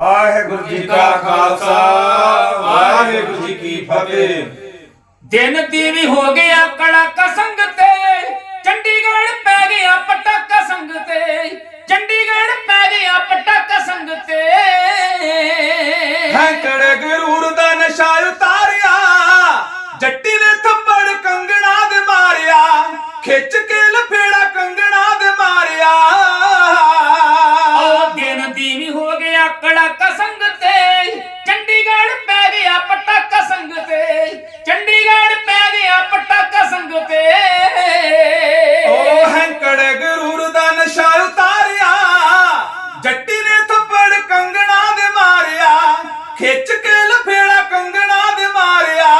ਵਾਹਿਗੁਰੂ ਜੀ ਕਾ ਖਾਲਸਾ ਵਾਹਿਗੁਰੂ ਜੀ ਕੀ ਫਤਿਹ। ਦਿਨ ਦੀਵੀ ਹੋ ਗਿਆ ਕੜਾਕਾ ਸੰਗ ਤੇ ਚੰਡੀਗੜ੍ਹ ਪੈ ਗਿਆ ਪਟਾਕਾ ਸੰਗ ਤੇ ਚੰਡੀਗੜ੍ਹ ਪੈ ਗਿਆ ਪਟਾਕਾ ਸੰਗ ਤੇ। ਹੈ ਕੜੇ ਗਰੂਰ ਦਾ ਨਸ਼ਾ ਉਤਾਰਿਆ ਜੱਟੀ ਨੇ ਥੱਪੜ ਕੰਗਣਾ ਦੇ ਮਾਰਿਆ ਖਿੱਚ ਕੇ ਗਿਆ ਕੜਾਕਾ ਸੰਗ ਤੇ। ਚੰਡੀਗੜ੍ਹ ਪੈ ਗਿਆ ਪਟਾਕਾ ਸੰਗ ਤੇ। ਚੰਡੀਗੜ੍ਹ ਪੈ ਗਿਆ ਪਟਾਕਾ ਸੰਗ ਤੇ। ਉਹ ਹੈਂਕੜ ਗਰੂਰ ਦਾ ਨਸ਼ਾ ਉਤਾਰਿਆ ਜੱਟੀ ਨੇ ਥੱਪੜ ਕੰਗਣਾ ਦੇ ਮਾਰਿਆ। ਖਿੱਚ ਕੇ ਲਫੇੜਾ ਕੰਗਣਾ ਦੇ ਮਾਰਿਆ।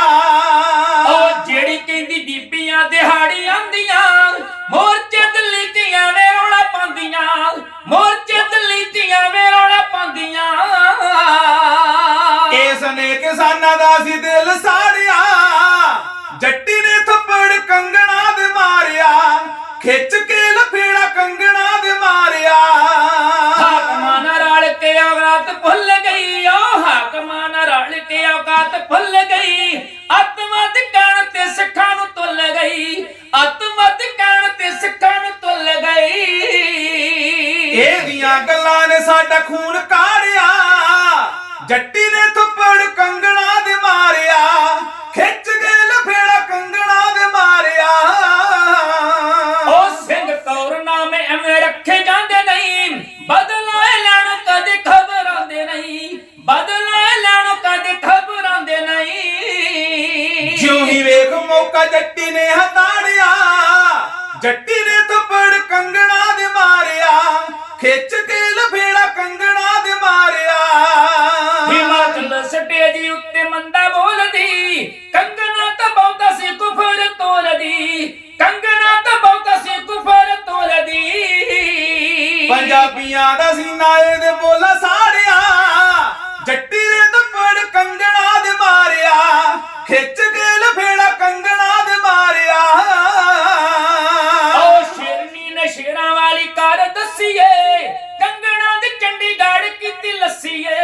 ਉਹ ਜਿਹੜੀ ਕਹਿੰਦੀ ਬੀਬੀਆਂ ਦਿਹਾੜੀ ਆਂਦੀਆਂ ਮੋਰਚੇ ਦਿੱਲੀ ਦੀਆਂ ਵੇ ਰੌਲਾ ਪਾਉਂਦੀਆਂ। ਮੋਰਚੇ ਕਿਸਾਨਾਂ ਦਾ ਸੀ ਦਿਲ ਸਾੜਿਆ। ਜੱਟੀ ਨੇ ਥੱਪੜ ਕੰਗਣਾ ਦੇ ਮਾਰਿਆ। ਖਿੱਚ ਕੇ ਲਫੇੜਾ ਕੰਗਣਾ ਦੇ ਮਾਰਿਆ। ਹਾਕਮਾਂ ਨਾਲ ਰਲ ਕੇ ਔਕਾਤ ਭੁੱਲ ਗਈ ਉਹ ਹਾਕਮਾਂ ਨਾਲ ਰਲ ਕੇ ਔਕਾਤ ਭੁੱਲ ਗਈ। ਅਤਮਤ ਕਣ ਤੇ ਸਿੱਖਾਂ ਨੂੰ ਤੁੱਲ ਗਈ ਅਤਮਤ ਕਣ ਤੇ ਸਿੱਖਾਂ ਨੂੰ ਤੁੱਲ ਗਈ। ਇਹਦੀਆਂ ਗੱਲਾਂ ਨੇ ਸਾਡਾ ਖੂਨ ਕਾੜਿਆ ਜੱਟੀ ਨੇ ਥੱਪੜ ਕੰਗਣਾ ਦੇ ਮਾਰਿਆ ਖਿੱਚ ਕੇ ਲਫੇੜਾ ਕੰਗਣਾ ਦੇ ਮਾਰਿਆ। ਉਹ ਸਿੰਘ ਕੌਰ ਨਾਮ ਐਵੇਂ ਰੱਖੇ ਜਾਂਦੇ ਨਹੀਂ ਬਦਲਾ ਲੈਣ ਕਦੇ ਖਬਰਾਂਦੇ ਨਹੀਂ ਬਦਲਾ ਲੈਣ ਕਦੇ ਖਬਰਾਂਦੇ ਨਹੀਂ। ਜਿਉਂ ਹੀ ਵੇਖ ਮੌਕਾ ਜੱਟੀ ਨੇ ਹਤਾੜਿਆ ਜੱਟੀ ਨੇ ਥੱਪੜ ਕੰਗਣਾ ਦੇ ਮਾਰਿਆ ਖਿੱਚ ਕੇ ਪੰਜਾਬੀਆਂ ਦਾ ਬੋਲਾ ਸਾੜਿਆ, ਜੱਟੀ ਨੇ ਥੱਪੜ ਕੰਗਣਾ ਦੇ ਮਾਰਿਆ, ਖਿੱਚ ਕੇ ਲਫੇੜਾ ਕੰਗਣਾ ਦੇ ਮਾਰਿਆ। ਓ ਸ਼ੇਰਨੀ ਨੇ ਸ਼ੇਰਾਂ ਵਾਲੀ ਕਰ ਦਸੀਏ, ਕੰਗਣਾ ਦੀ ਚੰਡੀਗੜ੍ਹ ਕੀਤੀ ਲੱਸੀਏ।